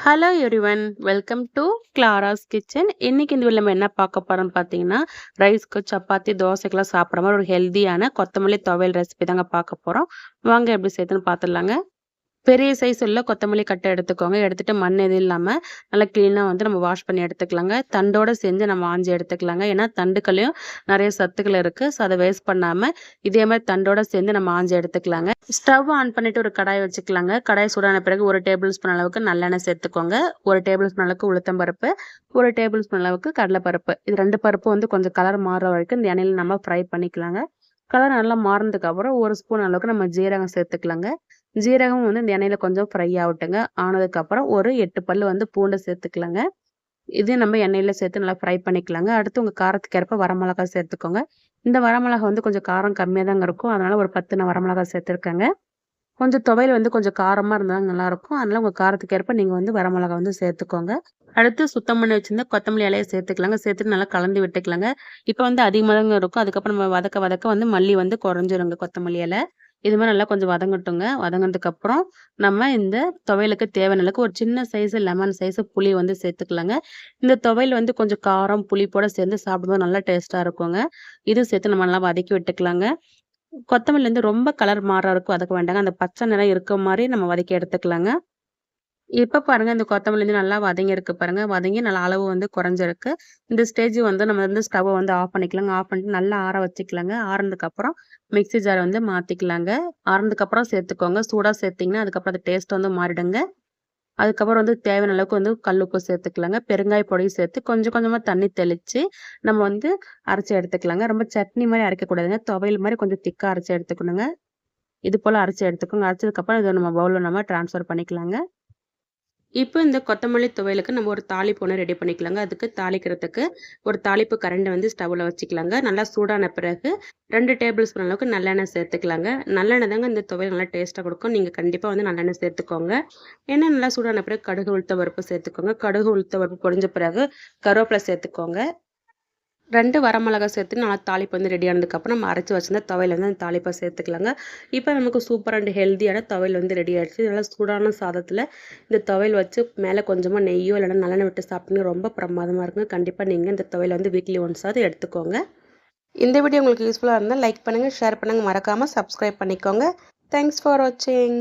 Hello everyone welcome to Clara's kitchen இன்னைக்கு இந்த video நம்ம என்ன பார்க்க போறோம்னு பார்த்தீங்கன்னா ரைஸ்க்கு சப்பாத்தி தோசைக்கெல்லாம் சாப்பிட்ற மாதிரி ஒரு ஹெல்தியான கொத்தமல்லி துவையல் ரெசிபி தாங்க பார்க்க போகிறோம் வாங்க எப்படி சேர்த்துன்னு பார்த்துடலாங்க. பெரிய சைஸ் உள்ள கொத்தமல்லி கட்டை எடுத்துக்கோங்க. எடுத்துட்டு மண் எதுவும் இல்லாமல் நல்லா க்ளீனாக வந்து நம்ம வாஷ் பண்ணி எடுத்துக்கலாங்க. தண்டோட செஞ்சு நம்ம ஆஞ்சி எடுத்துக்கலாங்க. ஏன்னா தண்டுக்களையும் நிறைய சத்துக்கள் இருக்குது ஸோ அதை வேஸ்ட் பண்ணாமல் இதே மாதிரி தண்டோட சேர்ந்து நம்ம ஆஞ்சி எடுத்துக்கலாங்க. ஸ்டவ் ஆன் பண்ணிட்டு ஒரு கடாய் வச்சுக்கலாங்க. கடாய் சூடான பிறகு ஒரு டேபிள் ஸ்பூன் அளவுக்கு நல்லெண்ணெய் சேர்த்துக்கோங்க. ஒரு டேபிள் ஸ்பூன் அளவுக்கு உளுத்தம் பருப்பு ஒரு டேபிள் ஸ்பூன் அளவுக்கு கடலைப்பருப்பு. இது ரெண்டு பருப்பு வந்து கொஞ்சம் கலர் மாறுற வரைக்கும் இந்த எண்ணெயில் நம்ம ஃப்ரை பண்ணிக்கலாங்க. கலர் நல்லா மாறினதுக்கப்புறம் ஒரு ஸ்பூன் அளவுக்கு நம்ம ஜீரகம் சேர்த்துக்கலாங்க. ஜீரகம் வந்து இந்த எண்ணெயில் கொஞ்சம் ஃப்ரை ஆகட்டுங்க. ஆனதுக்கப்புறம் ஒரு எட்டு பல்லு வந்து பூண்டை சேர்த்துக்கலாங்க. இது நம்ம எண்ணெயில் சேர்த்து நல்லா ஃப்ரை பண்ணிக்கலாங்க. அடுத்து உங்கள் காரத்துக்கு ஏற்ப வரமிளகா சேர்த்துக்கோங்க. இந்த வரமிளகா வந்து கொஞ்சம் காரம் கம்மியாக தாங்க இருக்கும். அதனால் ஒரு பத்து நான் வரமிளகா சேர்த்துருக்கேங்க. கொஞ்சம் துவையல் வந்து கொஞ்சம் காரமாக இருந்தால் நல்லாயிருக்கும் அதனால் உங்கள் காரத்துக்கு ஏற்ப நீங்கள் வந்து வரமிளகா வந்து சேர்த்துக்கோங்க. அடுத்து சுத்தம் பண்ணி வச்சிருந்த கொத்தமல்லி இலையை சேர்த்துக்கலாங்க. சேர்த்துட்டு நல்லா கலந்து விட்டுக்கலாங்க. இப்போ வந்து அதிகமாக தாங்க இருக்கும். அதுக்கப்புறம் நம்ம வதக்க வதக்க வந்து மல்லி வந்து குறைஞ்சிருங்க கொத்தமல்லி இலை. இது மாதிரி நல்லா கொஞ்சம் வதங்கட்டுங்க. வதங்கினதுக்கப்புறம் நம்ம இந்த துவையலுக்கு தேவையான அளவுக்கு ஒரு சின்ன சைஸு லெமன் சைஸு புளி வந்து சேர்த்துக்கலாங்க. இந்த துவையல் வந்து கொஞ்சம் காரம் புளிப்போட சேர்ந்து சாப்பிடும்போது நல்லா டேஸ்ட்டாக இருக்குங்க. இதுவும் சேர்த்து நம்ம நல்லா வதக்கி விட்டுக்கலாங்க. கொத்தமல்லி வந்து ரொம்ப கலர் மாறாக இருக்கும். வதக்க வேண்டாங்க. அந்த பச்சை நிறம் இருக்க மாதிரி நம்ம வதக்கி எடுத்துக்கலாங்க. இப்போ பாருங்க இந்த கொத்தமல்லி வந்து நல்லா வதங்கி இருக்கு பாருங்கள் வதங்கி நல்லா அளவு வந்து குறைஞ்சிருக்கு. இந்த ஸ்டேஜ் வந்து நம்ம வந்து ஸ்டவ்வை வந்து ஆஃப் பண்ணிக்கலாங்க. ஆஃப் பண்ணிட்டு நல்லா ஆற வச்சுக்கலாங்க. ஆறுனதுக்கு மிக்சி மிக்ஸி ஜாரை வந்து மாற்றிக்கலாங்க ஆறுனதுக்கப்புறம் சேர்த்துக்கோங்க. சூடாக சேர்த்திங்கன்னா அதுக்கப்புறம் அது டேஸ்ட் வந்து மாறிடுங்க. அதுக்கப்புறம் வந்து தேவையான அளவுக்கு வந்து கல் உப்பு சேர்த்துக்கலாங்க. பெருங்காய பொடி சேர்த்து கொஞ்சம் கொஞ்சமாக தண்ணி தெளித்து நம்ம வந்து அரைச்சி எடுத்துக்கலாங்க. ரொம்ப சட்னி மாதிரி அரைக்கக்கூடாதுங்க துவையல் மாதிரி கொஞ்சம் திக்காக அரைச்சி எடுத்துக்கணுங்க. இது போல் அரைச்சி எடுத்துக்கோங்க. அரைச்சதுக்கப்புறம் இதை நம்ம பவுலில் நம்ம ட்ரான்ஸ்ஃபர் பண்ணிக்கலாங்க. இப்போ இந்த கொத்தமல்லி துவையலுக்கு நம்ம ஒரு தாளிப்பு ஒன்று ரெடி பண்ணிக்கலாங்க. அதுக்கு தாளிக்கிறதுக்கு ஒரு தாளிப்பு கரண்டை வந்து ஸ்டவ்வில் வச்சுக்கலாங்க. நல்லா சூடான பிறகு ரெண்டு டேபிள் ஸ்பூன் அளவுக்கு நல்லெண்ணெய் சேர்த்துக்கலாங்க. நல்லெண்ணெய் தாங்க இந்த துவையல் நல்லா டேஸ்ட்டாக கொடுக்கும். நீங்கள் கண்டிப்பாக வந்து நல்லெண்ணெய் சேர்த்துக்கோங்க. எண்ணெய் நல்லா சூடான பிறகு கடுகு உளுத்த பருப்பு சேர்த்துக்கோங்க. கடுகு உளுத்த பருப்பு பொடிஞ்ச பிறகு கருவேப்பிலை சேர்த்துக்கோங்க. ரெண்டு வரமிளகா சேர்த்து நல்லா தாளிப்பு வந்து ரெடி ஆனதுக்கப்புறம் நம்ம அரைச்சி வச்சிருந்த துவையில் வந்து அந்த தாளிப்பை சேர்த்துக்கலாங்க. இப்போ நமக்கு சூப்பர் அண்ட் ஹெல்த்தியான துவையில் வந்து ரெடி ஆகிடுச்சு நல்லா சூடான சாதத்தில் இந்த துவையல் வச்சு மேலே கொஞ்சமாக நெய்யோ இல்லைனா நல்லெண்ணெய் விட்டு சாப்பிட்டீங்க ரொம்ப பிரமாதமாக இருக்குங்க. கண்டிப்பாக நீங்கள் இந்த துவையல் வந்து வீக்லி ஒன்ஸாவது எடுத்துக்கோங்க. இந்த வீடியோ உங்களுக்கு யூஸ்ஃபுல்லாக இருந்தால் லைக் பண்ணுங்கள் ஷேர் பண்ணுங்கள் மறக்காமல் சப்ஸ்கிரைப் பண்ணிக்கோங்க. தேங்க்ஸ் ஃபார் வாட்சிங்